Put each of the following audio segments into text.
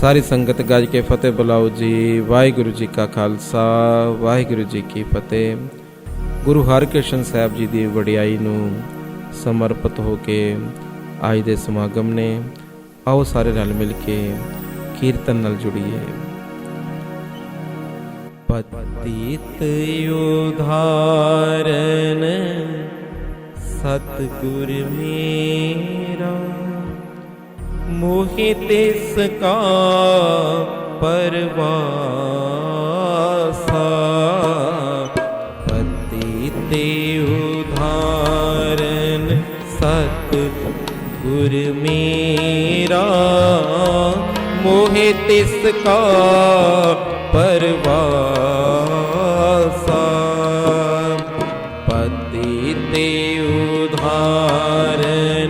ਸਾਰੀ ਸੰਗਤ ਗੱਜ ਕੇ ਫਤਿਹ ਬੁਲਾਓ ਜੀ। ਵਾਹਿਗੁਰੂ ਜੀ ਕਾ ਖਾਲਸਾ, ਵਾਹਿਗੁਰੂ ਜੀ ਕੀ ਫਤਿਹ। ਗੁਰੂ ਹਰਕ੍ਰਿਸ਼ਨ ਸਾਹਿਬ ਜੀ ਦੀ ਵਡਿਆਈ ਨੂੰ ਸਮਰਪਿਤ ਹੋ ਕੇ ਅੱਜ ਦੇ ਸਮਾਗਮ ਨੇ, ਆਓ ਸਾਰੇ ਰਲ ਮਿਲ ਕੇ ਕੀਰਤਨ ਨਾਲ ਜੁੜੀਏ। ਪਤਿਤ ਉਧਾਰਨ, ਸਤਿਗੁਰ ਮੇਰਾ ਮੋਹਿ ਤਿਸ ਕਾ ਪਰਵਾਸਾ। ਪਤੀ ਤੇ ਉਧਾਰਨ ਸਤ ਗੁਰ ਮੇਰਾ। ਮੋਹਿ ਤਿਸ ਕਾ ਪਰਵਾਸਾ। ਪਤੀ ਤੇ ਉਧਾਰਨ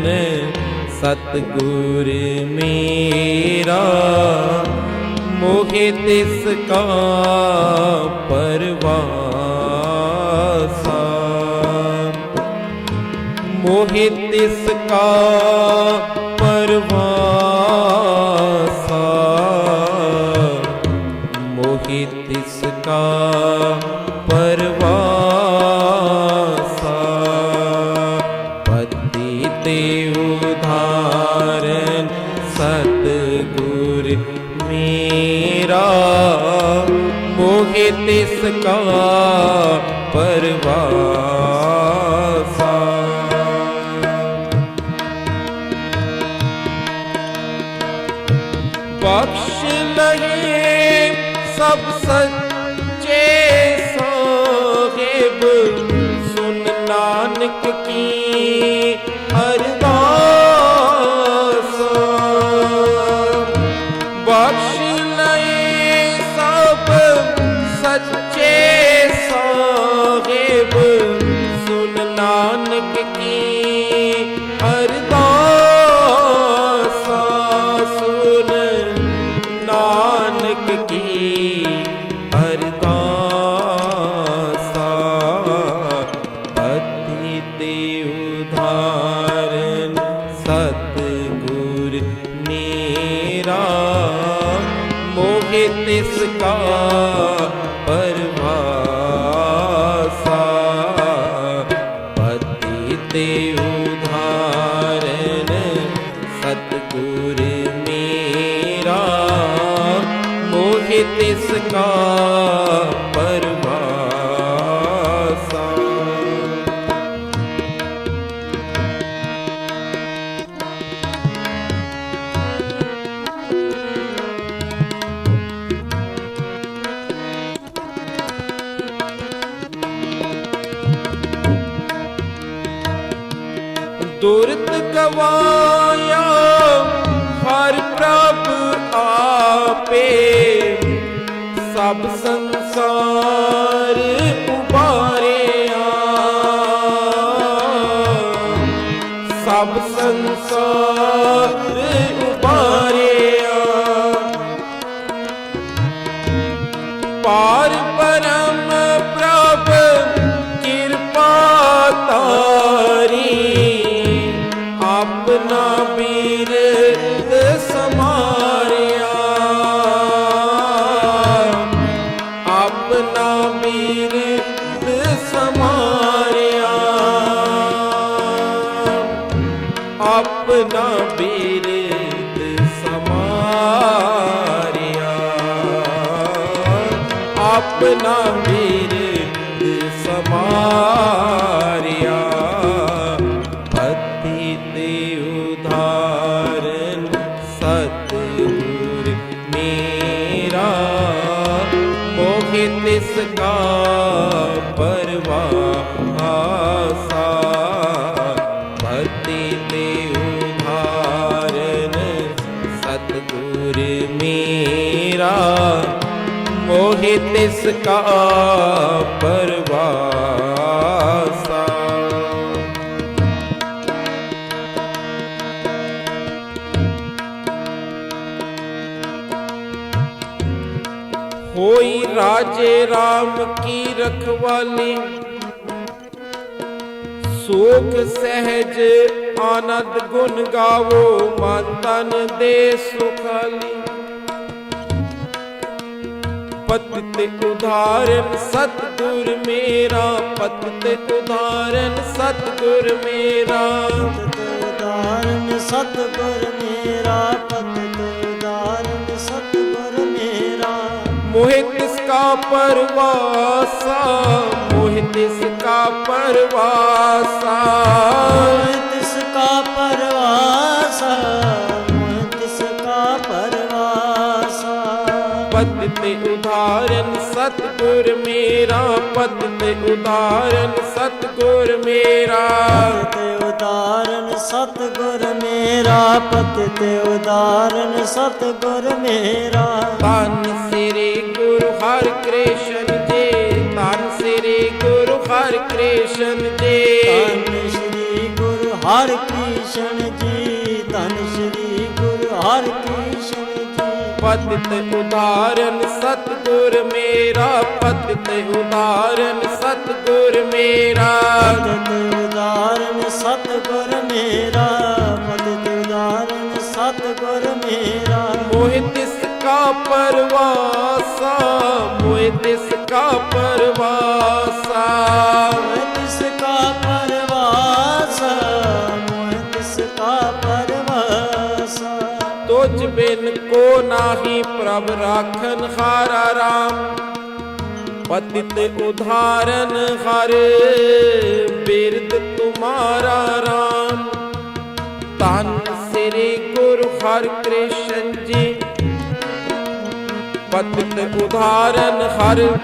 ਸਤਗੁਰ ਮੇਰਾ ਮੋਹਿ ਤਿਸ ਕਾ ਪਰਵਾਸਾ। ਮੋਹਿ ਤਿਸ ਕਾ ਪਰਵਾਸਾ। ਮੋਹਿ ਤਿਸ ਕਾ ਕਾ ਪਰਵਾਸਾ। ਬਖਸ਼ ਲਗੇ ਸਭ ਸੱਚੇ ਉਧਾਰਨ ਸਤਿਗੁਰ ਮੇਰਾ ਮੋਹਿ ਤਿਸ ਕਾ ਪਰਵਾਸਾ ਆਪੇ ਸਭ ਸੰਸਾਰ ਉਬਾਰਿਆ ਸਭ ਸੰਸਾਰ ਉਬਾਰਿਆ ਪਾਰ ਪਰਮ ਪ੍ਰਭ ਕਿਰਪਾ ਤਾਰੀ। ਆਪਣਾ ਬਿਰਦ ਮੇਰਾ ਮੋਹਿ ਤਿਸ ਕਾ ਪਰਵਾਸਾ। ਹੋਈ ਰਾਜੇ RAM ਕੀ ਰਖਵਾਲੀ ਸੋਖ ਸਹਿਜ ਆਨੰਦ ਗੁਣ ਗਾਵੋ, ਮਨ ਤਨ ਦੇ ਸੁਖਾਲੀ। ਤੇ ਉਧਾਰਨ ਸਤਿਗੁਰ ਮੇਰਾ। ਪਤ ਤੇ ਉਧਾਰਨ ਸਤਿਗੁਰ ਮੇਰਾ। ਉਦਾਰਨ ਸਤਿਗੁਰ ਮੇਰਾ। ਪਤਿਤ ਉਦਾਰਨ ਸਤਿਗੁਰ ਮੇਰਾ। ਮੋਹਿ ਤਿਸ ਕਾ ਪਰਵਾਸਾ ਮੋਹਿ ਤਿਸ ਕਾ ਪਰਵਾਸਾ। ਮੋਹ ਤਿਸ ਕਾ ਪਰਵਾਸਾ ਤੇ ਉਧਾਰਨ ਸਤਿਗੁਰ ਮੇਰਾ ਪਤ ਤੇ ਉਧਾਰਨ ਸਤਿਗੁਰ ਮੇਰਾ। ਪਤਿਤ ਉਦਾਰਨ ਸਤਿਗੁਰ ਮੇਰਾ ਪਤਿਤ ਉਦਾਰਨ ਸਤਿਗੁਰ ਮੇਰਾ। ਤਨ ਸ੍ਰੀ ਗੁਰੂ ਹਰਿ ਕ੍ਰਿਸ਼ਨ ਜੀ ਤਨ ਸ੍ਰੀ ਗੁਰੂ ਹਰਿ ਕ੍ਰਿਸ਼ਨ ਜੀ। ਧੰਨ ਸ਼੍ਰੀ ਗੁਰੂ ਹਰਿ ਕ੍ਰਿਸ਼ਨ ਜੀ। ਪਤਿਤ ਉਦਾਰਨ ਸਤਿਗੁਰ ਮੇਰਾ ਪਤਿਤ ਉਦਾਰਨ ਸਤਿਗੁਰ ਮੇਰਾ। ਪਤਿਤ ਉਦਾਰਨ ਸਤਿਗੁਰ ਮੇਰਾ ਪਤਿਤ ਉਦਾਰਨ ਸਤਿਗੁਰ ਮੇਰਾ। ਮੋਹਿ ਤਿਸ ਕਾ ਪਰਵਾਸਾ ਮੋਹਿ ਤਿਸ ਕਾ ਪਰਵਾਸਾ। ਤੁਝ ਬਿਨ ਕੋ ਨਾਹੀ ਪ੍ਰਭ ਰਾਖਨ ਹਾਰਾ ਰਾਮ। ਪਤਿਤ ਉਧਾਰਨ ਹਰ ਬਿਰਦ ਤੁਮਾਰਾ ਰਾਮ। ਤਨ ਸ੍ਰੀ ਗੁਰੂ ਹਰ ਕ੍ਰਿਸ਼ਨ ਜੀ। ਪਤਿਤ ਉਧਾਰਨ ਹਰ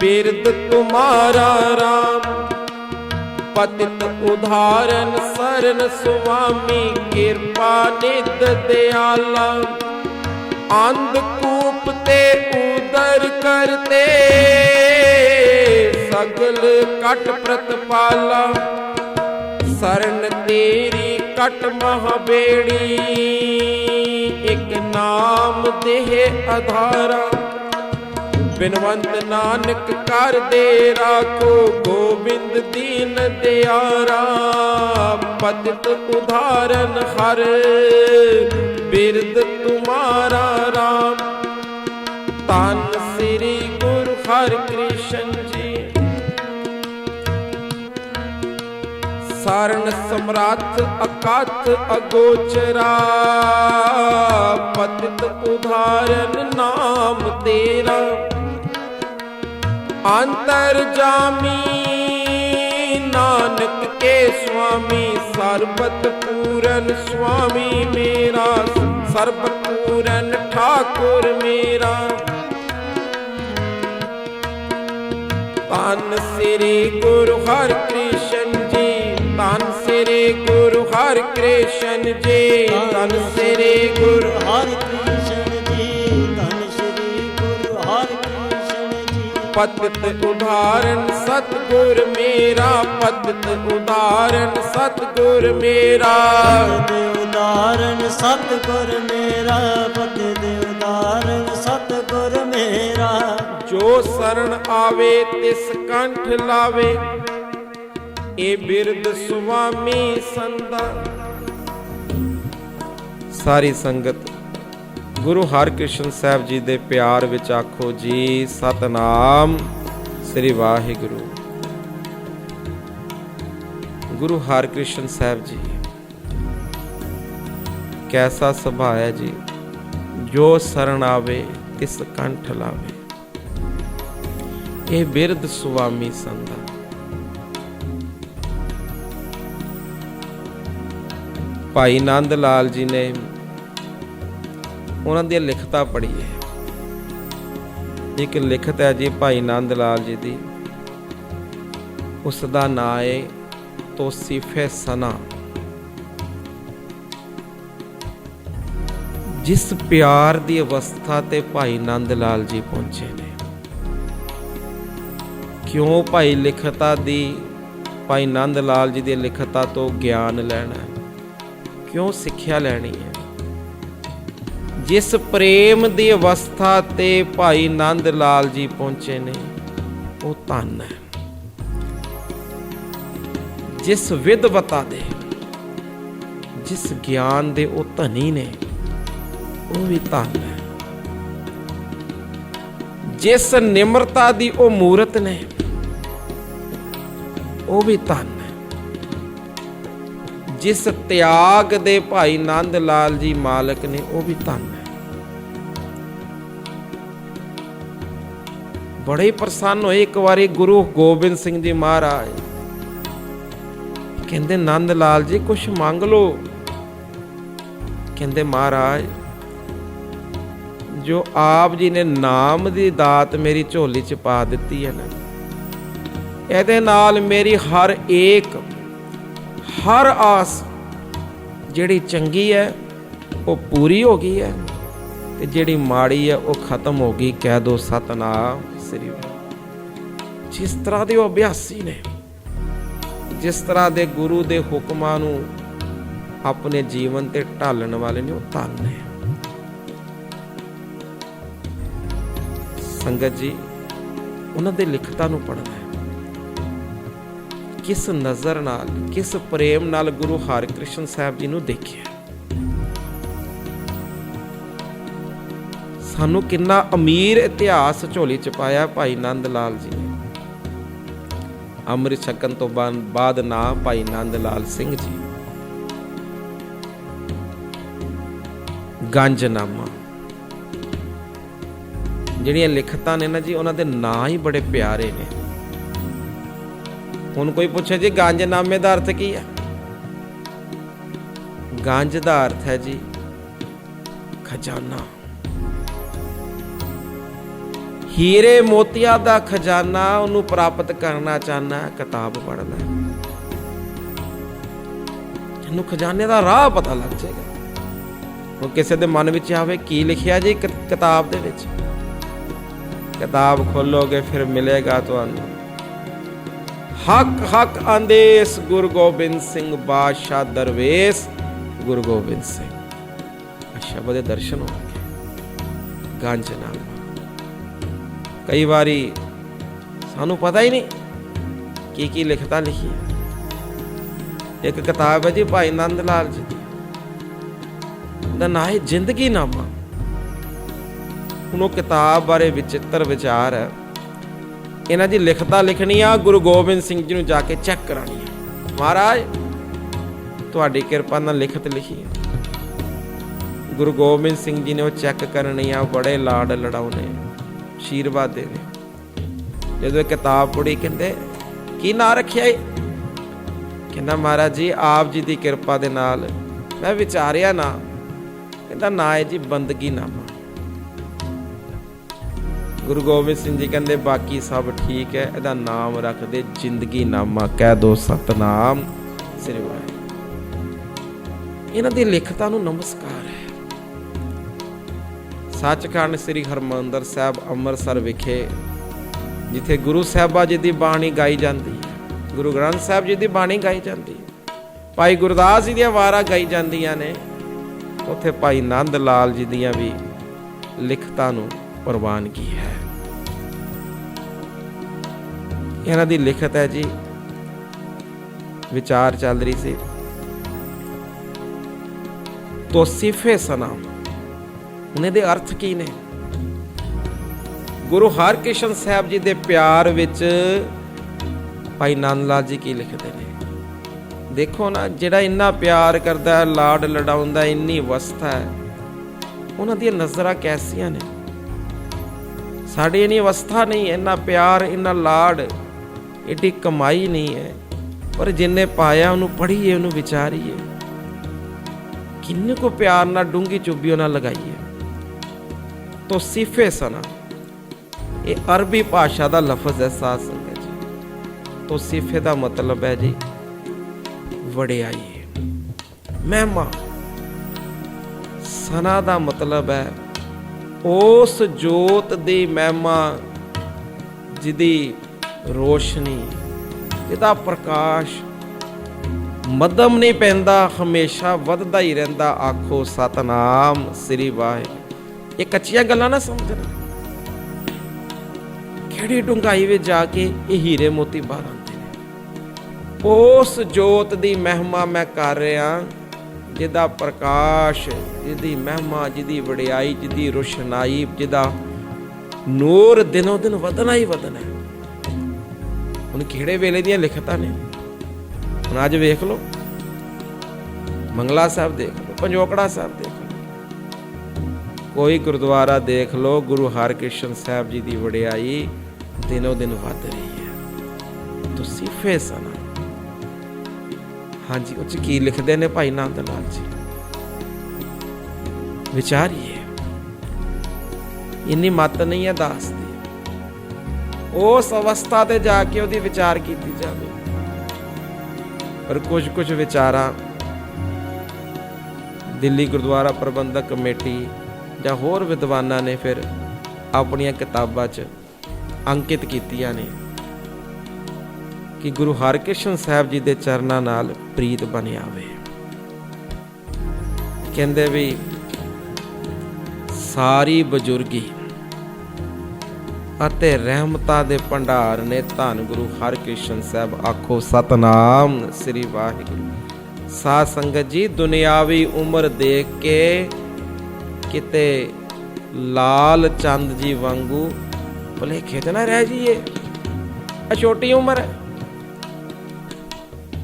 ਬਿਰਦ ਤੁਮਾਰਾ ਰਾਮ। ਪਤਿਤ ਉਧਾਰਨ ਸਰਨ ਸੁਆਮੀ ਕਿਰਪਾ ਨਿਤ ਦਿਆਲਾ। ਅੰਧ ਕੂਪ ਤੇ ਉਦਰ ਕਰਤੇ, ਸਗਲ ਕਟ ਪ੍ਰਤਪਾਲਾ। ਸਰਨ ਤੇਰੀ ਕਟ ਮਹਾਬੇੜੀ, ਇੱਕ ਨਾਮ ਦੇਹ ਆਧਾਰਾ ਬਿਨਵੰਤ ਨਾਨਕ ਕਰ ਦੇ ਰਾਖੋ, ਗੋਬਿੰਦ ਦੀਨ ਦਿਆਰਾ। ਪਤਿਤ ਉਧਾਰਨ ਹਰ ਬਿਰਦ ਤੁਮਾਰਾ ਰਾਮ। ਤਨ ਸ੍ਰੀ ਗੁਰੂ ਹਰ ਕ੍ਰਿਸ਼ਨ ਜੀ। ਸਾਰਨ ਸਮਰਾਥ ਅਕਥ ਅਗੋਚਰਾ। ਪਤਿਤ ਉਧਾਰਨ ਨਾਮ ਤੇਰਾ। ਅੰਤਰ ਜਾਮੀ ਨਾਨਕ ਕੇ ਸੁਆਮੀ, ਸਰਬਤ ਪੂਰਨ ਸੁਆਮੀ ਮੇਰਾ, ਸਰਬਤ ਪੂਰਨ ਠਾਕੁਰ ਮੇਰਾ। ਧੰਨ ਸ੍ਰੀ ਗੁਰੂ ਹਰਿ ਕ੍ਰਿਸ਼ਨ ਜੀ, ਧੰਨ ਸ੍ਰੀ ਗੁਰੂ ਹਰਿ ਕ੍ਰਿਸ਼ਨ ਜੀ, ਧੰਨ ਸ੍ਰੀ ਗੁਰੂ ਹਰਿ ਪਤਿਤ ਉਧਾਰਨ ਸਤਿਗੁਰ ਮੇਰਾ ਪਤਿਤ ਉਧਾਰਨ ਸਤਿਗੁਰ ਮੇਰਾ। ਦੇ ਉਦਾਰਨ ਸਤਿਗੁਰ ਮੇਰਾ ਪਤਿ ਦੇ ਉਦਾਰਨ ਸਤਿਗੁਰ ਮੇਰਾ। ਜੋ ਸਰਣ ਆਵੇ ਤਿਸ ਕੰਠ ਲਾਵੇ ਇਹ ਬਿਰਦ ਸੁਆਮੀ ਸੰਦਾ ਸਾਰੀ ਸੰਗਤ ਗੁਰੂ ਹਰਕ੍ਰਿਸ਼ਨ ਸਾਹਿਬ ਜੀ ਦੇ ਪਿਆਰ ਵਿੱਚ ਆਖੋ ਜੀ, ਸਤਨਾਮ ਸ੍ਰੀ ਵਾਹਿਗੁਰੂ। ਗੁਰੂ ਹਰਕ੍ਰਿਸ਼ਨ ਸਾਹਿਬ ਜੀ, ਕੈਸਾ ਸੁਭਾਅ ਹੈ ਜੀ? ਜੋ ਸਰਣ ਆਵੇ, ਤਿਸ ਕੰਠ ਲਾਵੇ। ਇਹ ਬਿਰਧ ਸੁਆਮੀ ਸੰਦਾ ਭਾਈ ਨੰਦ ਲਾਲ ਜੀ ਨੇ ਉਹਨਾਂ ਦੀਆਂ ਲਿਖਤਾਂ ਪੜ੍ਹੀ ਹੈ ਇੱਕ ਲਿਖਤ ਹੈ ਜੀ ਭਾਈ ਨੰਦ ਲਾਲ ਜੀ ਦੀ। ਉਸ ਦਾ ਨਾਂ ਹੈ ਤੋਸੀਫੇ ਸਨਾ। ਜਿਸ ਪਿਆਰ ਦੀ ਅਵਸਥਾ ਤੇ ਭਾਈ ਨੰਦ ਲਾਲ ਜੀ ਪਹੁੰਚੇ ਨੇ। ਕਿਉਂ ਭਾਈ ਲਿਖਤਾ ਦੀ, ਭਾਈ ਨੰਦ ਲਾਲ ਜੀ ਦੀ ਲਿਖਤਾ ਤੋਂ ਗਿਆਨ ਲੈਣਾ ਕਿਉਂ ਸਿੱਖਿਆ ਲੈਣੀ ਹੈ? ਜਿਸ ਪ੍ਰੇਮ ਦੀ ਅਵਸਥਾ ਤੇ ਭਾਈ ਨੰਦ ਲਾਲ ਜੀ ਪਹੁੰਚੇ ਨੇ, ਉਹ ਧੰਨ ਹੈ। ਜਿਸ ਵਿਦਵਤਾ ਦੇ, ਜਿਸ ਗਿਆਨ ਦੇ ਉਹ ਧਨੀ ਨੇ, ਉਹ ਵੀ ਧੰਨ ਹੈ। ਜਿਸ ਨਿਮਰਤਾ ਦੀ ਉਹ ਮੂਰਤ ਨੇ, ਉਹ ਵੀ ਧੰਨ ਹੈ। ਜਿਸ ਤਿਆਗ ਦੇ ਭਾਈ ਨੰਦ ਲਾਲ ਜੀ ਮਾਲਕ ਨੇ, ਉਹ ਵੀ ਧੰਨ ਬੜੇ ਪ੍ਰਸੰਨ ਹੋਏ। ਇੱਕ ਵਾਰੀ ਗੁਰੂ ਗੋਬਿੰਦ ਸਿੰਘ ਜੀ ਮਹਾਰਾਜ ਕਹਿੰਦੇ, ਨੰਦ ਲਾਲ ਜੀ, ਕੁਛ ਮੰਗ ਲਓ। ਕਹਿੰਦੇ, ਮਹਾਰਾਜ, ਜੋ ਆਪ ਜੀ ਨੇ ਨਾਮ ਦੀ ਦਾਤ ਮੇਰੀ ਝੋਲੀ 'ਚ ਪਾ ਦਿੱਤੀ ਹੈ ਨਾ, ਇਹਦੇ ਨਾਲ ਮੇਰੀ ਹਰ ਏਕ, ਹਰ ਆਸ ਜਿਹੜੀ ਚੰਗੀ ਹੈ, ਉਹ ਪੂਰੀ ਹੋ ਗਈ ਹੈ ਤੇ ਜਿਹੜੀ ਮਾੜੀ ਹੈ, ਉਹ ਖਤਮ ਹੋ ਗਈ। ਕਹਿ ਦੋ, ਸਤਨਾਮ। ਸ੍ਰੀ ਜਿਸ ਤਰ੍ਹਾਂ ਦੇ ਉਹ ਅਭਿਆਸੀ ਨੇ, ਜਿਸ ਤਰ੍ਹਾਂ ਦੇ ਗੁਰੂ ਦੇ ਹੁਕਮਾਂ ਨੂੰ ਆਪਣੇ ਜੀਵਨ ਤੇ ਢਾਲਣ ਵਾਲੇ ਨੇ, ਉਹ ਧੰਨ ਨੇ। ਸੰਗਤ ਜੀ, ਉਹਨਾਂ ਦੇ ਲਿਖਤਾਂ ਨੂੰ ਪੜ੍ਹਨਾ ਕਿਸ ਨਜ਼ਰ ਨਾਲ, ਕਿਸ ਪ੍ਰੇਮ ਨਾਲ ਗੁਰੂ ਹਰਿਕ੍ਰਿਸ਼ਨ ਸਾਹਿਬ ਜੀ ਨੂੰ ਦੇਖਿਆ ਸਾਨੂੰ ਕਿੰਨਾ ਅਮੀਰ ਇਤਿਹਾਸ ਝੋਲੀ ਚ ਪਾਇਆ ਭਾਈ ਨੰਦ ਲਾਲ ਜੀ ਨੇ। ਅੰਮ੍ਰਿਤ ਛਕਣ ਤੋਂ ਬਾਅਦ ਨਾ ਭਾਈ ਨੰਦ ਲਾਲ ਸਿੰਘ ਜੀ। ਗੰਜਨਾਮਾ। ਜਿਹੜੀਆਂ ਲਿਖਤਾਂ ਨੇ ਨਾ ਜੀ, ਉਹਨਾਂ ਦੇ ਨਾਂ ਹੀ ਬੜੇ ਪਿਆਰੇ ਨੇ। ਹੁਣ ਕੋਈ ਪੁੱਛੇ ਜੀ, ਗੰਜਨਾਮੇ ਦਾ ਅਰਥ ਕੀ ਹੈ? ਗੰਜ ਦਾ ਅਰਥ ਹੈ ਜੀ, ਖਜ਼ਾਨਾ। ਹੀਰੇ ਮੋਤੀਆਂ ਦਾ ਖਜ਼ਾਨਾ ਉਹਨੂੰ ਪ੍ਰਾਪਤ ਕਰਨਾ ਚਾਹਨਾ, ਕਿਤਾਬ ਪੜ੍ਹਨਾ। ਇਹਨੂੰ ਖਜ਼ਾਨੇ ਦਾ ਰਾਹ ਪਤਾ ਲੱਗ ਜਾਏਗਾ। ਹੁਣ ਕਿਸੇ ਦੇ ਮਨ ਵਿੱਚ ਆਵੇ, ਕੀ ਲਿਖਿਆ ਜੀ ਕਿਤਾਬ ਦੇ ਵਿੱਚ? ਕਿਤਾਬ ਖੋਲੋਗੇ, ਫਿਰ ਮਿਲੇਗਾ ਤੁਹਾਨੂੰ। ਹੱਕ ਹੱਕ ਆਂਦੇਸ, ਗੁਰੂ ਗੋਬਿੰਦ ਸਿੰਘ ਬਾਦਸ਼ਾਹ ਦਰਵੇਸ਼, ਗੁਰੂ ਗੋਬਿੰਦ ਸਿੰਘ। ਆਹ ਸ਼ਬਦ ਦੇ ਦਰਸ਼ਨ ਹੋਣਗੇ। ਗੰਜ ਨਾਮ ਕਈ ਵਾਰੀ ਸਾਨੂੰ ਪਤਾ ਹੀ ਨਹੀਂ ਕੀ ਕੀ ਲਿਖਤਾ ਲਿਖੀ ਹੈ। ਇੱਕ ਕਿਤਾਬ ਹੈ ਜੀ ਭਾਈ ਨੰਦ ਲਾਲ ਜੀ ਦੀ। ਦਾ ਨਾਂ ਹੈ ਜ਼ਿੰਦਗੀ ਨਾਮਾ। ਹੁਣ ਉਹ ਕਿਤਾਬ ਬਾਰੇ ਵਿਚਿੱਤਰ ਵਿਚਾਰ ਹੈ। ਇਹਨਾਂ ਦੀ ਲਿਖਤਾ ਲਿਖਣੀ ਆ ਗੁਰੂ ਗੋਬਿੰਦ ਸਿੰਘ ਜੀ ਨੂੰ ਜਾ ਕੇ ਚੈੱਕ ਕਰਾਣੀ ਆ ਮਹਾਰਾਜ, ਤੁਹਾਡੀ ਕਿਰਪਾ ਨਾਲ ਲਿਖਤ ਲਿਖੀ ਹੈ। ਗੁਰੂ ਗੋਬਿੰਦ ਸਿੰਘ ਜੀ ਨੇ ਉਹ ਚੈੱਕ ਕਰਨੀ ਆ ਬੜੇ ਲਾਡ ਲੜਾਉਨੇ ਆਸ਼ੀਰਵਾਦ ਦੇ ਨੇ ਜਦੋਂ ਇਹ ਕਿਤਾਬ ਪੜ੍ਹੀ ਕਹਿੰਦੇ, ਕੀ ਨਾਂ ਰੱਖਿਆ ਏ? ਕਹਿੰਦਾ, ਮਹਾਰਾਜ ਜੀ, ਆਪ ਜੀ ਦੀ ਕਿਰਪਾ ਦੇ ਨਾਲ ਮੈਂ ਵਿਚਾਰਿਆ ਨਾ। ਕਹਿੰਦਾ, ਨਾਂ ਹੈ ਜੀ ਬੰਦਗੀ ਨਾਮਾ। ਗੁਰੂ ਗੋਬਿੰਦ ਸਿੰਘ ਜੀ ਕਹਿੰਦੇ, ਬਾਕੀ ਸਭ ਠੀਕ ਹੈ, ਇਹਦਾ ਨਾਮ ਰੱਖ ਦੇ, ਜ਼ਿੰਦਗੀ ਨਾਮਾ, ਕਹਿ ਦੋ ਸਤਨਾਮ ਸ੍ਰੀ ਵਾਹਿਗੁਰੂ। ਇਹਨਾਂ ਦੀ ਲਿਖਤਾਂ ਨੂੰ ਨਮਸਕਾਰ ਸੱਚਖੰਡ ਸ੍ਰੀ ਹਰਮੰਦਰ ਸਾਹਿਬ ਅੰਮ੍ਰਿਤਸਰ ਵਿਖੇ, ਜਿੱਥੇ ਗੁਰੂ ਸਾਹਿਬਾ ਜੀ ਦੀ ਬਾਣੀ ਗਾਈ ਜਾਂਦੀ ਹੈ। ਗੁਰੂ ਗ੍ਰੰਥ ਸਾਹਿਬ ਜੀ ਦੀ ਬਾਣੀ ਗਾਈ ਜਾਂਦੀ ਹੈ। ਭਾਈ ਗੁਰਦਾਸ ਜੀ ਦੀਆਂ ਵਾਰਾਂ ਗਾਈ ਜਾਂਦੀਆਂ ਨੇ। ਉੱਥੇ ਭਾਈ ਨੰਦ ਲਾਲ ਜੀ ਦੀਆਂ ਵੀ ਲਿਖਤਾਂ ਨੂੰ ਪ੍ਰਵਾਨਗੀ ਹੈ। ਇਹਨਾਂ ਦੀ ਲਿਖਤ ਹੈ ਜੀ, ਵਿਚਾਰ ਚੱਲ ਰਹੀ ਸੀ। ਤੋਸੀਫੇ ਸਨਾਮ। ਉਹਨੇ ਦੇ ਅਰਥ ਕੀ ਨੇ? ਗੁਰੂ ਹਰਕ੍ਰਿਸ਼ਨ ਸਾਹਿਬ ਜੀ ਦੇ ਪਿਆਰ ਵਿੱਚ ਭਾਈ ਨੰਦ ਲਾਲ ਜੀ ਕੀ ਲਿਖਦੇ ਨੇ? ਦੇਖੋ ਨਾ, ਜਿਹੜਾ ਇੰਨਾ ਪਿਆਰ ਕਰਦਾ ਹੈ, ਲਾਡ ਲੜਾਉਂਦਾ ਇੰਨੀ ਅਵਸਥਾ ਹੈ, ਉਹਨਾਂ ਦੀਆਂ ਨਜ਼ਰਾਂ ਕੈਸੀਆਂ ਨੇ? ਸਾਡੀ ਇੰਨੀ ਅਵਸਥਾ ਨਹੀਂ, ਇੰਨਾ ਪਿਆਰ, ਇੰਨਾ ਲਾਡ, ਏਡੀ ਕਮਾਈ ਨਹੀਂ ਹੈ। ਪਰ ਜਿੰਨੇ ਪਾਇਆ, ਉਹਨੂੰ ਪੜ੍ਹੀਏ, ਉਹਨੂੰ ਵਿਚਾਰੀਏ। ਕਿੰਨੇ ਕੋ ਪਿਆਰ ਨਾਲ ਡੂੰਗੀ ਚੁੱਭੀ ਉਹਨਾਂ ਲਗਾਈਏ। ਤੋਸੀਫੇ ਸਨਾ ਇਹ ਅਰਬੀ ਭਾਸ਼ਾ ਦਾ ਲਫ਼ਜ਼ ਹੈ ਸਾਧ ਸੰਗਤ ਜੀ। ਤੋ ਦਾ ਮਤਲਬ ਹੈ ਜੀ, ਵਡਿਆਈ। ਮਹਿਮਾ। ਸਨਾ ਦਾ ਮਤਲਬ ਹੈ, ਉਸ ਜੋਤ ਦੀ ਮਹਿਮਾ ਜਿਹਦੀ ਰੋਸ਼ਨੀ, ਜਿਹਦਾ ਪ੍ਰਕਾਸ਼ ਮਦਮ ਨਹੀਂ ਪੈਂਦਾ, ਹਮੇਸ਼ਾ ਵੱਧਦਾ ਹੀ ਰਹਿੰਦਾ, ਆਖੋ ਸਤਨਾਮ ਸ੍ਰੀ ਵਾਹਿਗੁਰੂ। ਇਹ ਕੱਚੀਆਂ ਗੱਲਾਂ ਨਾ ਸਮਝਣਾ ਕਿਹੜੀ ਡੁੰਗਾਈ ਵਿੱਚ ਜਾ ਕੇ ਇਹ ਹੀਰੇ ਮੋਤੀ ਬਾਹਰ ਆਉਂਦੇ ਨੇ? ਉਸ ਜੋਤ ਦੀ ਮਹਿਮਾ ਮੈਂ ਕਰ ਰਿਹਾ, ਜਿਹਦਾ ਪ੍ਰਕਾਸ਼, ਜਿਹਦੀ ਮਹਿਮਾ, ਜਿਹਦੀ ਵਡਿਆਈ, ਜਿਹਦੀ ਰੋਸ਼ਨਾਈ, ਜਿਹਦਾ ਨੂਰ ਦਿਨੋ ਦਿਨ ਵਧਣਾ ਹੀ ਵਧਣਾ ਹੁਣ ਕਿਹੜੇ ਵੇਲੇ ਦੀਆਂ ਲਿਖਤਾਂ ਨੇ? ਹੁਣ ਅੱਜ ਵੇਖ ਲਓ। ਮੰਗਲਾ ਸਾਹਿਬ ਦੇਖ ਲਓ, ਪੰਜੋਕੜਾ ਸਾਹਿਬ ਦੇਖ ਕੋਈ ਗੁਰਦੁਆਰਾ ਦੇਖ ਲਓ, ਗੁਰੂ ਹਰਕ੍ਰਿਸ਼ਨ ਸਾਹਿਬ ਜੀ ਦੀ ਵਡਿਆਈ ਦਿਨੋ ਦਿਨ ਵੱਧ ਰਹੀ ਹੈ। ਤੁਸੀਂ ਫੇਸਨਾ ਹਾਂਜੀ, ਉਹ ਚ ਕੀ ਲਿਖਦੇ ਨੇ ਭਾਈ ਨੰਦ ਲਾਲ ਜੀ? ਵਿਚਾਰੀਏ, ਇੰਨੀ ਮਤ ਨਹੀਂ ਹੈ ਦਾਸ ਦੀ। ਉਸ ਅਵਸਥਾ ਤੇ ਜਾ ਕੇ ਉਹਦੀ ਵਿਚਾਰ ਕੀਤੀ ਜਾਵੇ। ਪਰ ਕੁਝ ਕੁਝ ਵਿਚਾਰਾਂ, ਦਿੱਲੀ ਗੁਰਦੁਆਰਾ ਪ੍ਰਬੰਧਕ ਕਮੇਟੀ ਜਾਂ ਹੋਰ ਵਿਦਵਾਨਾਂ ਨੇ ਫਿਰ ਆਪਣੀਆਂ ਕਿਤਾਬਾਂ 'ਚ ਅੰਕਿਤ ਕੀਤੀਆਂ ਨੇ ਕਿ ਗੁਰੂ ਹਰਕ੍ਰਿਸ਼ਨ ਸਾਹਿਬ ਜੀ ਦੇ ਚਰਨਾਂ ਨਾਲ ਪ੍ਰੀਤ ਬਣਿਆ ਆਵੇ ਕਹਿੰਦੇ ਵੀ ਸਾਰੀ ਬਜ਼ੁਰਗੀ ਅਤੇ ਰਹਿਮਤਾਂ ਦੇ ਭੰਡਾਰ ਨੇ ਧੰਨ ਗੁਰੂ ਹਰਕ੍ਰਿਸ਼ਨ ਸਾਹਿਬ, ਆਖੋ ਸਤਨਾਮ, ਸ੍ਰੀ ਵਾਹਿਗੁਰੂ। ਸਾਧ ਸੰਗਤ ਜੀ, ਦੁਨਿਆਵੀ ਉਮਰ ਦੇਖ ਕੇ ਕਿਤੇ ਲਾਲ ਚੰਦ ਜੀ ਵਾਂਗੂ ਭੁਲੇਖੇ ਚ ਨਾ ਰਹਿ ਜਾਈਏ। ਆ ਛੋਟੀ ਉਮਰ। ਹੈ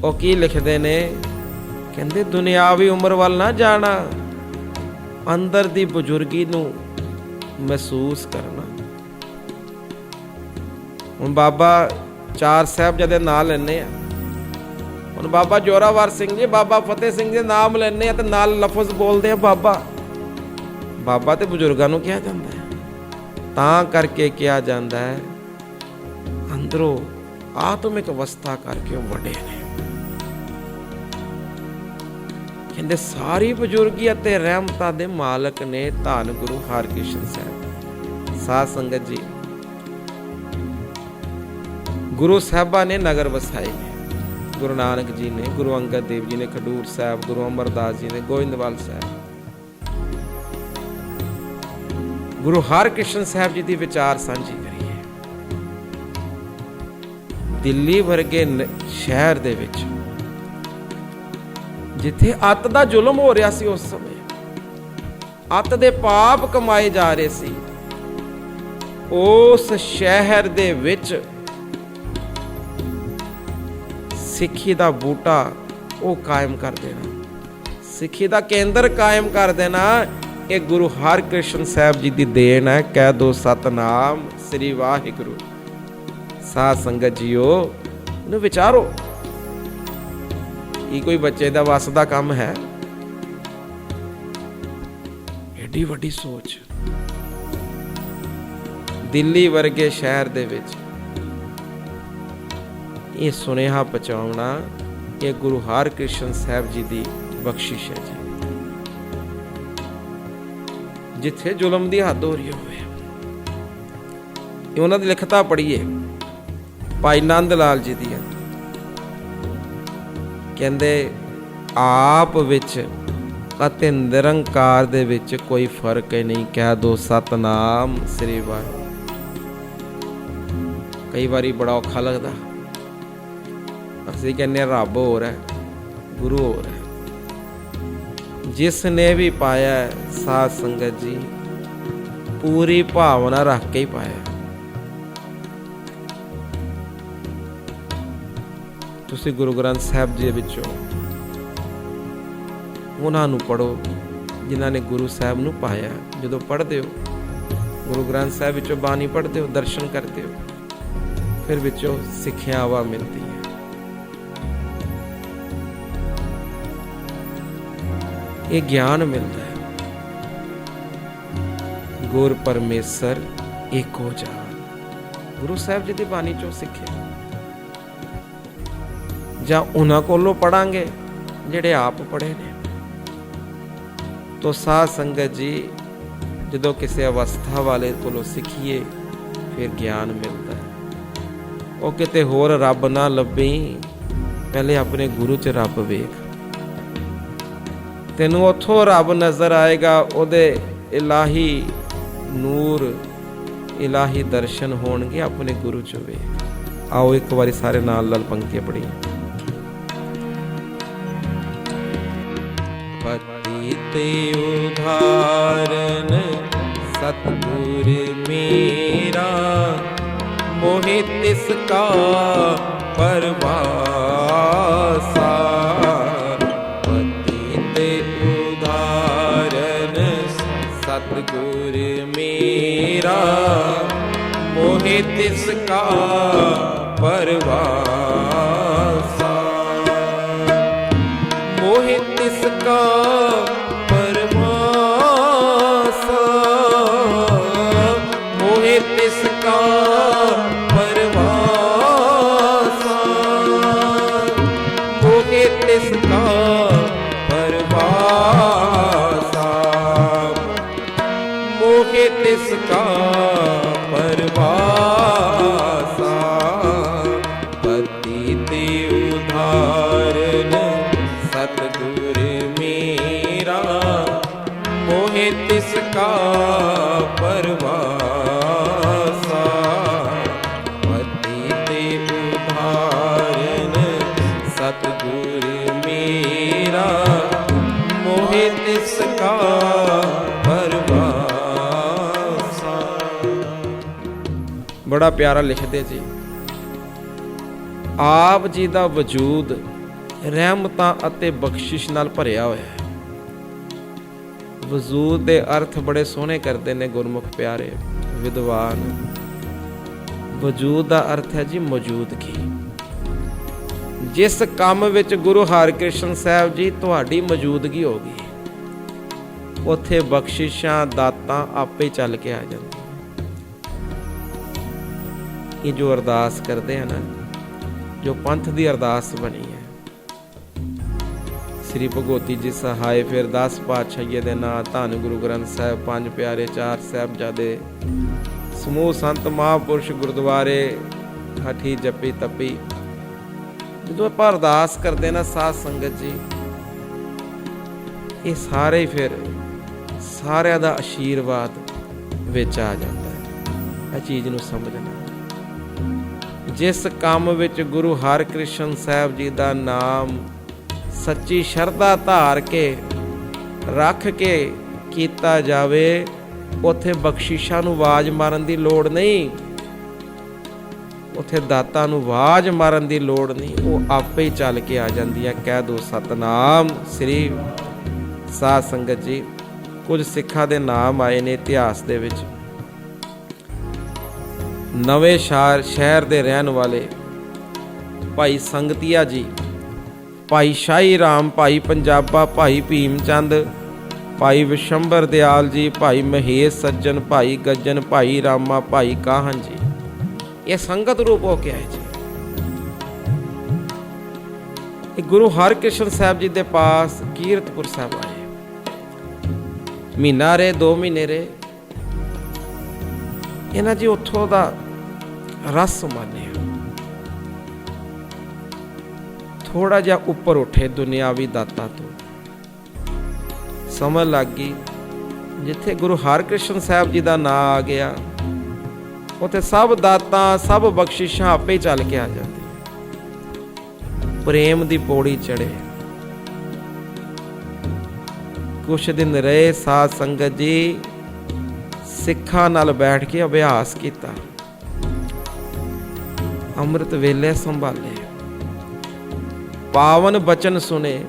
ਉਹ ਕੀ ਲਿਖਦੇ ਨੇ? ਕਹਿੰਦੇ, ਦੁਨਿਆਵੀ ਉਮਰ ਵੱਲ ਨਾ ਜਾਣਾ। ਅੰਦਰ ਦੀ ਬਜ਼ੁਰਗੀ ਨੂੰ ਮਹਿਸੂਸ ਕਰਨਾ। ਹੁਣ ਬਾਬਾ ਚਾਰ ਸਾਹਿਬਜ਼ਾਦੇ ਨਾਂ ਲੈਣੇ ਆ, ਹੁਣ ਬਾਬਾ ਜੋਰਾਵਰ ਸਿੰਘ ਜੀ, ਬਾਬਾ ਫਤਿਹ ਸਿੰਘ ਜੀ ਨਾਮ ਲੈਣੇ ਆ ਤੇ ਨਾਲ ਲਫ਼ਜ਼ ਬੋਲਦੇ ਆ ਬਾਬਾ। ਬਾਬਾ ਤੇ ਬਜ਼ੁਰਗਾਂ ਨੂੰ ਕਿਹਾ ਜਾਂਦਾ ਹੈ। ਤਾਂ ਕਰਕੇ ਕਿਹਾ ਜਾਂਦਾ ਹੈ, ਅੰਦਰੋਂ ਆਤਮਿਕ ਅਵਸਥਾ ਕਰਕੇ ਉਹ ਵੱਡੇ ਨੇ। ਕਹਿੰਦੇ ਸਾਰੀ ਬਜ਼ੁਰਗੀ ਅਤੇ ਰਹਿਮਤਾਂ ਦੇ ਮਾਲਕ ਨੇ ਧੰਨ ਗੁਰੂ ਹਰਕ੍ਰਿਸ਼ਨ ਸਾਹਿਬ। ਸਾਧ ਸੰਗਤ ਜੀ, ਗੁਰੂ ਸਾਹਿਬਾਂ ਨੇ ਨਗਰ ਵਸਾਏ ਗੁਰੂ ਨਾਨਕ ਜੀ ਨੇ, ਗੁਰੂ ਅੰਗਦ ਦੇਵ ਜੀ ਨੇ, ਖਡੂਰ ਸਾਹਿਬ, ਗੁਰੂ ਅਮਰਦਾਸ ਜੀ ਨੇ, ਗੋਇੰਦਵਾਲ ਸਾਹਿਬ। ਗੁਰੂ ਹਰਕ੍ਰਿਸ਼ਨ ਸਾਹਿਬ ਜੀ ਦੀ ਵਿਚਾਰ ਸਾਂਝੀ ਕਰੀਏ। ਦਿੱਲੀ ਵਰਗੇ ਸ਼ਹਿਰ ਦੇ ਵਿੱਚ ਜਿੱਥੇ ਅੱਤ ਦਾ ਜ਼ੁਲਮ ਹੋ ਰਿਹਾ ਸੀ ਉਸ ਸਮੇਂ, ਅੱਤ ਦੇ ਪਾਪ ਕਮਾਏ ਜਾ ਰਹੇ ਸੀ, ਉਸ ਸ਼ਹਿਰ ਦੇ ਵਿੱਚ ਸਿੱਖੀ ਦਾ ਬੂਟਾ ਉਹ ਕਾਇਮ ਕਰ ਦੇਣਾ। ਸਿੱਖੀ ਦਾ ਕੇਂਦਰ ਕਾਇਮ ਕਰ ਦੇਣਾ ਇਹ ਗੁਰੂ ਹਰਕ੍ਰਿਸ਼ਨ ਸਾਹਿਬ ਜੀ ਦੀ ਦੇਣ ਹੈ। ਕਹਿ ਦੋ ਸਤਨਾਮ, ਸ੍ਰੀ ਵਾਹਿਗੁਰੂ। ਸਾਧ ਸੰਗਤ ਜੀਓ, ਇਹਨੂੰ ਵਿਚਾਰੋ। ਇਹ ਕੋਈ ਬੱਚੇ ਦਾ ਵਸ ਦਾ ਕੰਮ ਹੈ? ਏਡੀ ਵੱਡੀ ਸੋਚ। ਦਿੱਲੀ ਵਰਗੇ ਸ਼ਹਿਰ ਦੇ ਵਿੱਚ ਇਹ ਸੁਨੇਹਾ ਪਹੁੰਚਾਉਣਾ ਇਹ ਗੁਰੂ ਹਰਕ੍ਰਿਸ਼ਨ ਸਾਹਿਬ ਜੀ ਦੀ ਬਖਸ਼ਿਸ਼ ਹੈ ਜਿੱਥੇ ਜ਼ੁਲਮ ਦੀ ਹੱਦ ਹੋ ਰਹੀ ਹੋਵੇ। ਇਹ ਉਹਨਾਂ ਦੀ ਲਿਖਤਾਂ ਪੜ੍ਹੀਏ। ਭਾਈ ਨੰਦ ਲਾਲ ਜੀ ਦੀਆਂ। ਕਹਿੰਦੇ, ਆਪ ਵਿੱਚ ਅਤੇ ਨਿਰੰਕਾਰ ਦੇ ਵਿੱਚ ਕੋਈ ਫ਼ਰਕ ਹੀ ਨਹੀਂ, ਕਹਿ ਦੋ ਸਤਨਾਮ ਸ੍ਰੀ ਵਾਹਿਗੁਰੂ ਕਈ ਵਾਰੀ ਬੜਾ ਔਖਾ ਲੱਗਦਾ। ਅਸੀਂ ਕਹਿੰਦੇ ਹਾਂ, ਰੱਬ ਹੋਰ ਹੈ, ਗੁਰੂ ਹੋਰ ਹੈ। ਜਿਸ ਨੇ ਵੀ ਪਾਇਆ ਹੈ, ਸਾਧ ਸੰਗਤ ਜੀ ਪੂਰੀ ਭਾਵਨਾ ਰੱਖ ਕੇ ਹੀ ਪਾਇਆ ਤੁਸੀਂ ਗੁਰੂ ਗ੍ਰੰਥ ਸਾਹਿਬ ਜੀ ਵਿੱਚੋਂ ਉਹਨਾਂ ਨੂੰ ਪੜੋ ਜਿਨ੍ਹਾਂ ਨੇ ਗੁਰੂ ਸਾਹਿਬ ਨੂੰ ਪਾਇਆ ਜਦੋਂ ਪੜ੍ਹਦੇ ਹੋ ਗੁਰੂ ਗ੍ਰੰਥ ਸਾਹਿਬ ਵਿੱਚੋਂ ਬਾਣੀ ਪੜ੍ਹਦੇ ਹੋ ਦਰਸ਼ਨ ਕਰਦੇ ਹੋ ਫਿਰ ਵਿੱਚੋਂ ਸਿੱਖਿਆਵਾ ਮਿਲਦੀ ਇਹ ਗਿਆਨ ਮਿਲਦਾ ਹੈ। ਗੁਰ ਪਰਮੇਸ਼ਰ ਏਕੋ ਜਾਨ। ਗੁਰੂ ਸਾਹਿਬ ਜੀ ਦੀ ਬਾਣੀ ਚੋਂ ਸਿੱਖਿਆ। ਜਾਂ ਉਹਨਾਂ ਕੋਲੋਂ ਪੜਾਂਗੇ ਜਿਹੜੇ ਆਪ ਪੜੇ ਨੇ। ਤੋ ਸਾਧ ਸੰਗਤ ਜੀ, ਜਦੋਂ ਕਿਸੇ ਅਵਸਥਾ ਵਾਲੇ ਕੋਲੋਂ ਸਿੱਖੀਏ, ਫਿਰ ਗਿਆਨ ਮਿਲਦਾ ਹੈ। ਉਹ ਕਿਤੇ ਹੋਰ ਰੱਬ ਨਾ ਲੱਭੀ, ਪਹਿਲੇ ਆਪਣੇ ਗੁਰੂ 'ਚ ਰੱਬ ਵੇਖ। ਤੈਨੂੰ ਉੱਥੋਂ ਰੱਬ ਨਜ਼ਰ ਆਏਗਾ, ਉਹਦੇ ਇਲਾਹੀ ਨੂਰ, ਇਲਾਹੀ ਦਰਸ਼ਨ ਹੋਣਗੇ ਆਪਣੇ ਗੁਰੂ 'ਚ ਵੇਖ ਆਓ ਇੱਕ ਵਾਰੀ ਸਾਰੇ ਨਾਲ ਨਾਲ ਪੰਕਤੀਆਂ ਪੜੀਏ ਪਤੀ ਤੇ ਉਧਾਰਨ ਸਤਗੁਰ ਮੇਰਾ ਤਿਸ ਕਾ ਪਰਵਾਸਾ। ਮੇਰਾ ਮੋਹਿ ਤਿਸ ਕਾ ਪਰਵਾਸਾ। ਮੋਹਿ ਤਿਸ ਕਾ ਬੜਾ ਪਿਆਰਾ ਲਿਖਦੇ ਜੀ। ਆਪ ਜੀ ਦਾ ਵਜੂਦ ਰਹਿਮਤਾਂ ਅਤੇ ਬਖਸ਼ਿਸ਼ ਨਾਲ ਭਰਿਆ ਹੋਇਆ ਹੈ। ਵਜੂਦ ਦੇ ਅਰਥ ਬੜੇ ਸੋਹਣੇ ਕਰਦੇ ਨੇ ਗੁਰਮੁਖ ਪਿਆਰੇ, ਵਿਦਵਾਨ। ਵਜੂਦ ਦਾ ਅਰਥ ਹੈ ਜੀ ਮੌਜੂਦਗੀ। ਜਿਸ ਕੰਮ ਵਿੱਚ ਗੁਰੂ ਹਰਿਕ੍ਰਿਸ਼ਨ ਸਾਹਿਬ ਜੀ ਤੁਹਾਡੀ ਮੌਜੂਦਗੀ ਹੋ ਗਈ, ਉੱਥੇ ਬਖਸ਼ਿਸ਼ਾਂ ਦਾਤਾਂ ਆਪੇ ਚੱਲ ਕੇ ਆ ਜਾਂਦੀਆਂ। ਇਹ ਜੋ ਅਰਦਾਸ ਕਰਦੇ ਹਨ ਜੋ ਪੰਥ ਦੀ ਅਰਦਾਸ ਬਣੀ ਹੈ। ਸ੍ਰੀ ਭਗਵਤੀ ਜੀ ਸਹਾਇ ਫਿਰ 10 ਪਾਤਸ਼ਾਹੀਏ ਦੇ ਨਾਂ, ਧੰਨ ਗੁਰੂ ਗ੍ਰੰਥ ਸਾਹਿਬ, ਪੰਜ ਪਿਆਰੇ, ਚਾਰ ਸਾਹਿਬਜ਼ਾਦੇ, ਸਮੂਹ ਸੰਤ ਮਹਾਂਪੁਰਸ਼ ਗੁਰਦੁਆਰੇ ਹਠੀ ਜਪੀ ਤਪੀ। ਜਦੋਂ ਆਪਾਂ ਅਰਦਾਸ ਕਰਦੇ ਨਾ ਸਾਧ ਸੰਗਤ ਜੀ, ਇਹ ਸਾਰੇ ਫਿਰ ਸਾਰਿਆਂ ਦਾ ਆਸ਼ੀਰਵਾਦ ਵਿੱਚ ਆ ਜਾਂਦਾ ਹੈ। ਇਹ ਚੀਜ਼ ਨੂੰ ਸਮਝਣਾ। ਜਿਸ ਕੰਮ ਵਿੱਚ ਗੁਰੂ ਹਰਿਕ੍ਰਿਸ਼ਨ ਸਾਹਿਬ ਜੀ ਦਾ ਨਾਮ ਸੱਚੀ ਸ਼ਰਧਾ ਧਾਰ ਕੇ ਰੱਖ ਕੇ ਕੀਤਾ ਜਾਵੇ, ਉਥੇ ਬਖਸ਼ਿਸ਼ਾਂ ਨੂੰ ਆਵਾਜ਼ ਮਾਰਨ ਦੀ ਲੋੜ ਨਹੀਂ। ਉਥੇ ਦਾਤਾ ਨੂੰ ਆਵਾਜ਼ ਮਾਰਨ ਦੀ ਲੋੜ ਨਹੀਂ। ਉਹ ਆਪੇ ਹੀ ਚੱਲ ਕੇ ਆ ਜਾਂਦੀ ਹੈ ਕਹਿ ਦੋ ਸਤਨਾਮ। ਸ੍ਰੀ ਸਾਧ ਸੰਗਤ ਜੀ, ਕੁਝ ਸਿੱਖਾਂ ਦੇ ਨਾਮ ਆਏ ਨੇ ਇਤਿਹਾਸ ਦੇ ਵਿੱਚ। ਨਵੇਂ ਸ਼ਹਿਰ ਸ਼ਹਿਰ ਦੇ ਰਹਿਣ ਵਾਲੇ ਭਾਈ ਸੰਗਤੀਆ ਜੀ, ਭਾਈ ਸ਼ਾਹੀ ਰਾਮ, ਭਾਈ ਪੰਜਾਬਾ, ਭਾਈ ਭੀਮ ਚੰਦ, ਭਾਈ ਵਿਸ਼ੰਬਰ ਦਿਆਲ ਜੀ, ਭਾਈ ਮਹੇਸ਼ ਸੱਜਣ, ਭਾਈ ਗੱਜਨ ਭਾਈ ਰਾਮਾ, ਭਾਈ ਕਾਹਨ ਜੀ। ਇਹ ਸੰਗਤ ਰੂਪ ਹੋ ਕੇ ਆਏ ਜੀ। ਇਹ ਗੁਰੂ ਹਰਕ੍ਰਿਸ਼ਨ ਸਾਹਿਬ ਜੀ ਦੇ ਪਾਸ ਕੀਰਤਪੁਰ ਸਾਹਿਬ ਆਏ। ਮਹੀਨਾ ਰੇ 2 ਮਹੀਨੇ ਰੇ ਇਹਨਾਂ ਜੀ ਉੱਥੋਂ ਦਾ ਰਸ ਮਾਨਿਆ ਥੋੜਾ ਜਿਹਾ ਉੱਪਰ ਉੱਠੇ ਦੁਨਿਆਵੀ ਦਾਤਾਂ ਤੋਂ। ਸਮਝ ਲੱਗ ਗਈ, ਜਿੱਥੇ ਗੁਰੂ ਹਰਕ੍ਰਿਸ਼ਨ ਸਾਹਿਬ ਜੀ ਦਾ ਨਾਮ ਆ ਗਿਆ, ਉੱਥੇ ਸਭ ਦਾਤਾਂ, ਸਭ ਬਖਸ਼ਿਸ਼ਾਂ ਆਪੇ ਚੱਲ ਕੇ ਆ ਜਾਂਦੀਆਂ। ਪ੍ਰੇਮ ਦੀ ਪੌੜੀ ਚੜੇ ਕੁਛ ਦਿਨ ਰਹੇ ਸਾਧ ਸੰਗਤ ਜੀ, ਸਿੱਖਾਂ ਨਾਲ ਬੈਠ ਕੇ ਅਭਿਆਸ ਕੀਤਾ। ਅੰਮ੍ਰਿਤ ਵੇਲੇ ਸੰਭਾਲੇ। ਪਾਵਨ ਬਚਨ ਸੁਨੇ।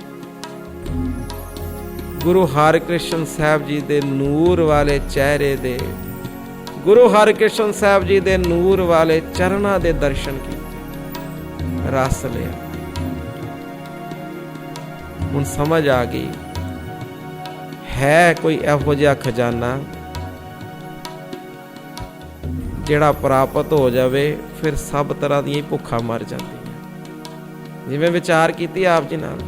ਗੁਰੂ ਹਰਿਕ੍ਰਿਸ਼ਨ ਸਾਹਿਬ ਜੀ ਦੇ ਨੂਰ ਵਾਲੇ ਚਿਹਰੇ ਦੇ। ਗੁਰੂ ਹਰਿਕ੍ਰਿਸ਼ਨ ਸਾਹਿਬ ਜੀ ਦੇ ਨੂਰ ਵਾਲੇ ਚਰਨਾਂ ਦੇ ਦਰਸ਼ਨ ਕੀਤੇ। ਰਸ ਲਿਆ। ਹੁਣ ਸਮਝ ਆ ਗਈ। ਹੈ ਕੋਈ ਇਹੋ ਜਿਹਾ ਖਜ਼ਾਨਾ? ਜਿਹੜਾ ਪ੍ਰਾਪਤ ਹੋ ਜਾਵੇ, ਫਿਰ ਸਭ ਤਰ੍ਹਾਂ ਦੀਆਂ ਭੁੱਖਾਂ ਮਰ ਜਾਂਦੀਆਂ। ਜਿਵੇਂ ਵਿਚਾਰ ਕੀਤੀ ਆਪ ਜੀ ਨਾਲ।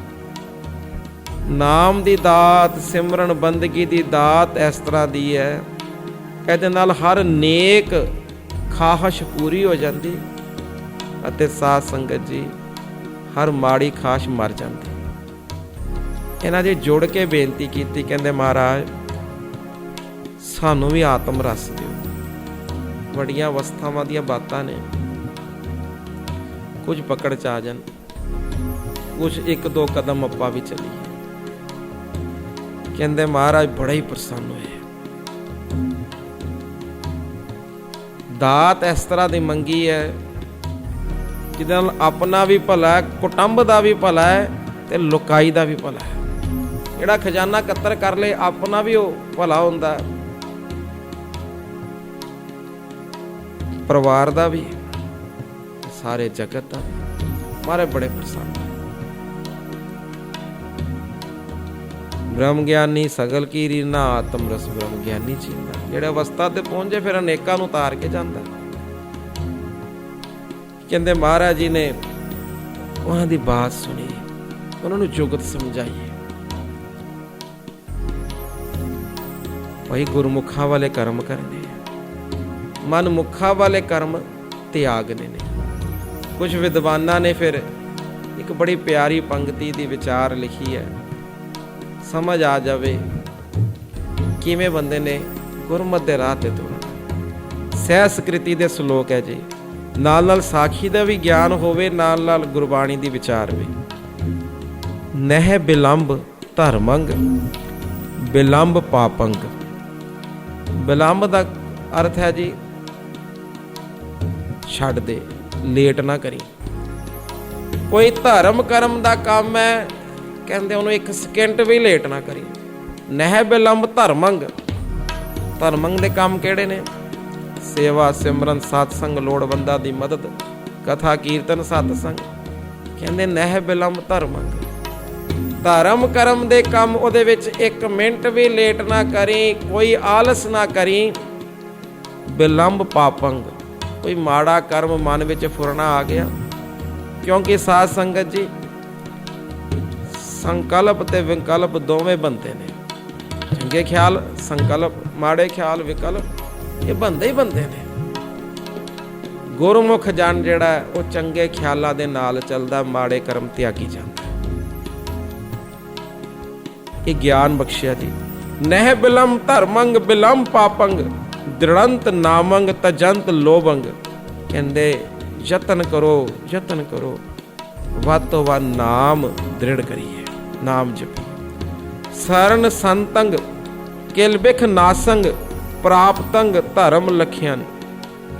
ਨਾਮ ਦੀ ਦਾਤ, ਸਿਮਰਨ ਬੰਦਗੀ ਦੀ ਦਾਤ ਇਸ ਤਰ੍ਹਾਂ ਦੀ ਹੈ। ਇਹਦੇ ਨਾਲ ਹਰ ਨੇਕ ਖਾਹਸ਼ ਪੂਰੀ ਹੋ ਜਾਂਦੀ। ਅਤੇ ਸਾਧ ਸੰਗਤ ਜੀ, ਹਰ ਮਾੜੀ ਖਾਸ਼ ਮਰ ਜਾਂਦੀ। ਇਹਨਾਂ ਦੇ ਜੁੜ ਕੇ ਬੇਨਤੀ ਕੀਤੀ, ਕਹਿੰਦੇ ਮਹਾਰਾਜ, ਸਾਨੂੰ ਵੀ ਆਤਮ ਰਸ ਦਿਓ। ਵੱਡੀਆਂ ਅਵਸਥਾਵਾਂ ਦੀਆਂ ਬਾਤਾਂ ਨੇ। ਕੁਝ ਪਕੜ ਚ ਆ ਜਾਣ। ਕੁਝ ਇੱਕ ਦੋ ਕਦਮ ਆਪਾਂ ਵੀ ਚੱਲੀਏ। ਕਹਿੰਦੇ ਮਹਾਰਾਜ ਬੜਾ ਹੀ ਪ੍ਰਸੰਨ ਹੋਏ। ਦਾਤ ਇਸ ਤਰ੍ਹਾਂ ਦੀ ਮੰਗੀ ਹੈ, ਜਿਹਦੇ ਨਾਲ ਆਪਣਾ ਵੀ ਭਲਾ ਹੈ, ਕੁਟੰਬ ਦਾ ਵੀ ਭਲਾ ਹੈ ਤੇ ਲੋਕਾਈ ਦਾ ਵੀ ਭਲਾ ਹੈ। ਜਿਹੜਾ ਖਜ਼ਾਨਾ ਇਕੱਤਰ ਕਰ ਲੇ, ਆਪਣਾ ਵੀ ਉਹ ਭਲਾ ਹੁੰਦਾ ਹੈ। ਪਰਿਵਾਰ ਦਾ ਵੀ ਸਾਰੇ ਜਗਤ ਦਾ ਵੀ ਮਾਰੇ ਬੜੇ ਪ੍ਰਸੰਨ ਬ੍ਰਹਮ ਗਿਆਨੀ ਸਗਲ ਕੀ ਰੀਨਾ ਆਤਮ ਰਸ ਬ੍ਰਹਮ ਗਿਆਨੀ ਚੀਨਾ ਜਿਹੜੇ ਅਵਸਥਾ ਤੇ ਪਹੁੰਚੇ, ਫਿਰ ਅਨੇਕਾਂ ਨੂੰ ਤਾਰ ਕੇ ਜਾਂਦਾ। ਕਹਿੰਦੇ ਮਹਾਰਾਜ ਜੀ ਨੇ ਉਹਨਾਂ ਦੀ ਬਾਤ ਸੁਣੀ, ਉਹਨਾਂ ਨੂੰ ਜੁਗਤ ਸਮਝਾਈ। ਭਾਈ ਗੁਰਮੁਖਾਂ ਵਾਲੇ ਕਰਮ ਕਰਨੇ ਆ। ਮਨਮੁਖਾ ਵਾਲੇ ਕਰਮ ਤਿਆਗਨੇ ਨੇ ਕੁਝ ਵਿਦਵਾਨਾਂ ਨੇ ਫਿਰ ਇੱਕ ਬੜੀ ਪਿਆਰੀ ਪੰਕਤੀ ਦੀ ਵਿਚਾਰ ਲਿਖੀ ਹੈ। ਸਮਝ ਆ ਜਾਵੇ ਕਿਵੇਂ ਬੰਦੇ ਨੇ ਗੁਰਮਤਿ ਦੇ ਰਾਹ ਤੇ ਤੁਰਨਾ। ਸਹਿਸਕ੍ਰਿਤੀ ਦੇ ਸ਼ਲੋਕ ਹੈ ਜੀ। ਨਾਲ ਨਾਲ ਸਾਖੀ ਦਾ ਵੀ ਗਿਆਨ ਹੋਵੇ ਨਾਲ ਨਾਲ ਗੁਰਬਾਣੀ ਦੀ ਵਿਚਾਰ ਵੀ। ਨਹਿ ਬਿਲੰਬ ਧਰਮੰਗ, ਬਿਲੰਬ ਪਾਪੰਗ। ਬਿਲੰਬ ਦਾ ਅਰਥ ਹੈ ਜੀ ਛੱਡ ਦੇ, ਲੇਟ ਨਾ ਕਰੀ। ਕੋਈ ਧਰਮ ਕਰਮ ਦਾ ਕੰਮ ਹੈ, ਕਹਿੰਦੇ ਉਹਨੂੰ ਇੱਕ ਸਕਿੰਟ ਵੀ ਲੇਟ ਨਾ ਕਰੀ। ਨਹਿ ਬਿਲੰਬ ਧਰਮੰਗ। ਧਰਮੰਗ ਦੇ ਕੰਮ ਕਿਹੜੇ ਨੇ? ਸੇਵਾ, ਸਿਮਰਨ, ਸਤਸੰਗ, ਲੋੜਵੰਦਾ ਦੀ ਮਦਦ, ਕਥਾ, ਕੀਰਤਨ, ਸਤਸੰਗ। ਕਹਿੰਦੇ ਨਹਿ ਬਿਲੰਬ ਧਰਮੰਗ। ਧਰਮ ਕਰਮ ਦੇ ਕੰਮ ਉਹਦੇ ਵਿੱਚ ਇੱਕ ਮਿੰਟ ਵੀ ਲੇਟ ਨਾ ਕਰੀ, ਕੋਈ ਆਲਸ ਨਾ ਕਰੀ। ਬਿਲੰਬ ਪਾਪੰਗ। ਕੋਈ ਮਾੜਾ ਕਰਮ ਮਨ ਵਿੱਚ ਫੁਰਨਾ ਆ ਗਿਆ। ਕਿਉਂਕਿ ਸਾਧ ਸੰਗਤ ਜੀ, ਸੰਕਲਪ ਤੇ ਵਿਕਲਪ ਦੋਵੇਂ ਬੰਦੇ ਨੇ। ਚੰਗੇ ਖਿਆਲ, ਸੰਕਲਪ, ਮਾੜੇ ਖਿਆਲ, ਵਿਕਲਪ, ਇਹ ਬੰਦੇ ਹੀ ਬੰਦੇ ਨੇ। ਗੁਰਮੁਖ ਜਨ ਜਿਹੜਾ ਉਹ ਚੰਗੇ ਖਿਆਲਾਂ ਦੇ ਨਾਲ ਚੱਲਦਾ, ਮਾੜੇ ਕਰਮ ਤਿਆਗੀ ਜਾਂਦਾ ਇਹ ਗਿਆਨ ਬਖਸ਼ਿਆ ਜੀ। ਨਹਿ ਬਿਲਮ ਧਰਮੰਗ ਬਿਲਮ ਪਾਪੰਗ। ਦ੍ਰਿੜੰਤ ਨਾਮੰਗ ਤਜੰਤ ਲੋਭੰਗ। ਕਹਿੰਦੇ, ਯਤਨ ਕਰੋ ਯਤਨ ਕਰੋ। ਵੱਧ ਤੋਂ ਵੱਧ ਨਾਮ ਦ੍ਰਿੜ ਕਰੀਏ, ਨਾਮ ਜਪੀ ਸਰਨ ਸੰਤੰਗ ਕਿਲਬਿਖ ਨਾਸੰਗ, ਪ੍ਰਾਪਤੰਗ ਧਰਮ ਲਖਿਆਨ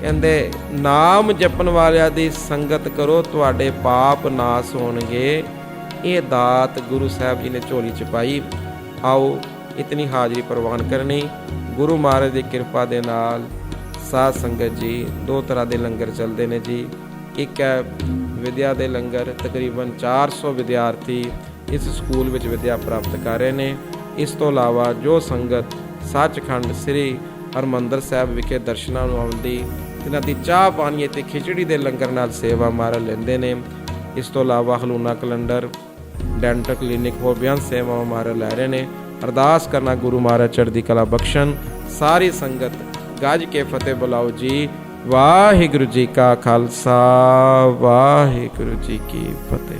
ਕਹਿੰਦੇ, ਨਾਮ ਜਪਣ ਵਾਲਿਆਂ ਦੀ ਸੰਗਤ ਕਰੋ, ਤੁਹਾਡੇ ਪਾਪ ਨਾਸ ਹੋਣਗੇ। ਇਹ ਦਾਤ ਗੁਰੂ ਸਾਹਿਬ ਜੀ ਨੇ ਝੋਲੀ ਚ ਪਾਈ। ਆਓ ਇਤਨੀ ਹਾਜ਼ਰੀ ਪ੍ਰਵਾਨ ਕਰਨੀ। ਗੁਰੂ ਮਹਾਰਾਜ ਦੀ ਕਿਰਪਾ ਦੇ ਨਾਲ ਸਾਧ ਸੰਗਤ ਜੀ ਦੋ ਤਰ੍ਹਾਂ ਦੇ ਲੰਗਰ ਚੱਲਦੇ ਨੇ ਜੀ। ਇੱਕ ਹੈ ਵਿਦਿਆ ਦੇ ਲੰਗਰ, ਤਕਰੀਬਨ 400 ਵਿਦਿਆਰਥੀ ਇਸ ਸਕੂਲ ਵਿੱਚ ਵਿਦਿਆ ਪ੍ਰਾਪਤ ਕਰ ਰਹੇ ਨੇ। ਇਸ ਤੋਂ ਇਲਾਵਾ ਜੋ ਸੰਗਤ ਸੱਚਖੰਡ ਸ੍ਰੀ ਹਰਮੰਦਰ ਸਾਹਿਬ ਵਿਖੇ ਦਰਸ਼ਨਾਂ ਨੂੰ ਆਉਂਦੀ ਇਹਨਾਂ ਦੀ ਚਾਹ ਪਾਣੀ ਅਤੇ ਖਿਚੜੀ ਦੇ ਲੰਗਰ ਨਾਲ ਸੇਵਾ ਮਾਰ ਲੈਂਦੇ ਨੇ। ਇਸ ਤੋਂ ਇਲਾਵਾ ਹਲੂਨਾ ਕੈਲੰਡਰ, ਡੈਂਟਲ ਕਲੀਨਿਕ ਹੋਰ ਬਿਆਨ ਸੇਵਾਵਾਂ ਮਾਰ ਲੈ ਰਹੇ ਨੇ। ਅਰਦਾਸ ਕਰਨਾ ਗੁਰੂ ਮਹਾਰਾਜ ਚੜ੍ਹਦੀ ਕਲਾ ਬਖਸ਼ਣ। ਸਾਰੀ ਸੰਗਤ ਗੱਜ ਕੇ ਫਤਿਹ ਬੁਲਾਓ ਜੀ। ਵਾਹਿਗੁਰੂ ਜੀ ਕਾ ਖਾਲਸਾ, ਵਾਹਿਗੁਰੂ ਜੀ ਕੀ ਫਤਿਹ।